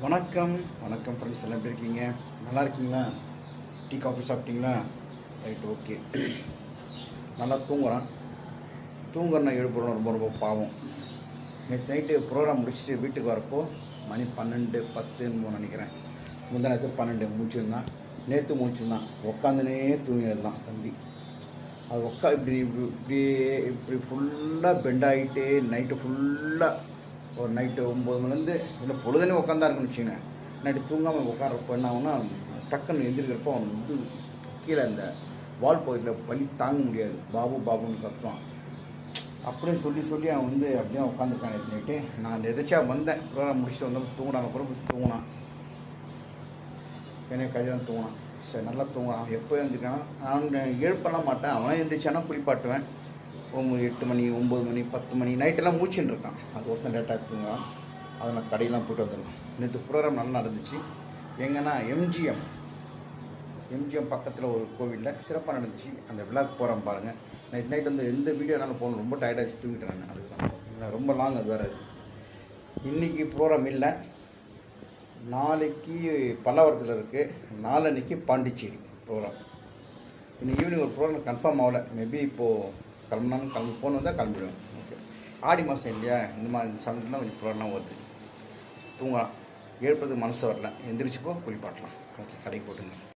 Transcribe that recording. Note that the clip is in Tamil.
வணக்கம். வணக்கம் ஃப்ரெண்ட்ஸ் எல்லாம் எப்படி இருக்கீங்க? நல்லா இருக்கீங்களா? டீ காஃபி சாப்பிட்டீங்களா? Right okay. நல்லா தூங்குறான். தூங்குறன எழுப்புறோம் ரொம்ப ரொம்ப பாவம். நேற்று நைட்டு ப்ரோக்ராம் முடிச்சுட்டு வீட்டுக்கு வரப்போ மணி பன்னெண்டு பத்துன்னு நினைக்கிறேன். முந்தா நேரத்து பன்னெண்டு முடிச்சிருந்தான் நேற்று முடிச்சிருந்தான் உக்காந்துனே தூங்கியிருந்தான் தம்பி. அது உக்கா இப்படி இப்படி இப்படியே இப்படி ஃபுல்லாக பெண்ட் நைட்டு ஃபுல்லாக ஒரு நைட்டு ஒம்பது மணிலேருந்து இல்லை பொழுதுனே உட்காந்தா இருக்குன்னு வச்சுக்கோங்க நைட்டு தூங்காமல் உட்காரப்ப என்ன ஆகுனா டக்குன்னு எந்திரிக்கிறப்போ அவன் வந்து கீழே அந்த வால் பகுதியில் வலி தாங்க முடியாது. பாபு பாபுன்னு கத்துவான். அப்படியே சொல்லி சொல்லி அவன் வந்து அப்படியே உட்காந்துருக்கான் எத்தனைட்டு நான் எதாச்சா வந்தேன். ப்ரோக்ராம் முடிச்சுட்டு வந்தோம் தூங்கினாங்க அப்புறம் போய் தூங்கினான். எனக்கு கதை தான் தூங்கினான். சரி நல்லா தூங்கினான் எப்போ எழுந்திருக்கான் நான் எழுப்பலாம் மாட்டேன். அவன் எழுந்திரிச்சானா குளிப்பாட்டுவேன். எட்டு மணி ஒம்பது மணி பத்து மணி நைட்டெல்லாம் மூச்சுன்னு இருக்கான் அது வருஷம் லேட்டாக தூங்குறான். அதை நான் கடையெல்லாம் போயிட்டு வந்துடணும் நேற்று ப்ரோக்ராம் நல்லா நடந்துச்சு. எங்கன்னா எம்ஜிஎம் எம்ஜிஎம் பக்கத்தில் ஒரு கோவிலில் சிறப்பாக நடந்துச்சு. அந்த விழாக்கு போகிறேன் பாருங்கள் நைட் நைட் வந்து எந்த வீடியோனாலும் போகணும். ரொம்ப டயர்டாகிடுச்சு தூங்கிட்டேன் நான். அதுதான் ஏன்னா ரொம்ப லாங் அது வேறு அது. இன்றைக்கி ப்ரோக்ராம் இல்லை. நாளைக்கு பல்லாவரத்தில் இருக்குது நாளன்னைக்கு பாண்டிச்சேரி ப்ரோக்ராம் இன்னைக்கு ஈவினிங் ஒரு ப்ரோக்ராம் கன்ஃபார்ம் ஆகலை. மேபி இப்போது கிளம்புனாலும் கிளம்பி ஃபோன் வந்தால் கிளம்பிடுவேன். ஓகே ஆடி மாதம் இல்லையா? இந்த மாதிரி சமைக்கலாம் கொஞ்சம் ப்ராப்ளம் வருது. தூங்கலாம். எழுப்புறதுக்கு மனசு வரல. எந்திரிச்சுக்கோ குளிப்பாட்டலாம். ஓகே கடைக்கு போட்டுங்க.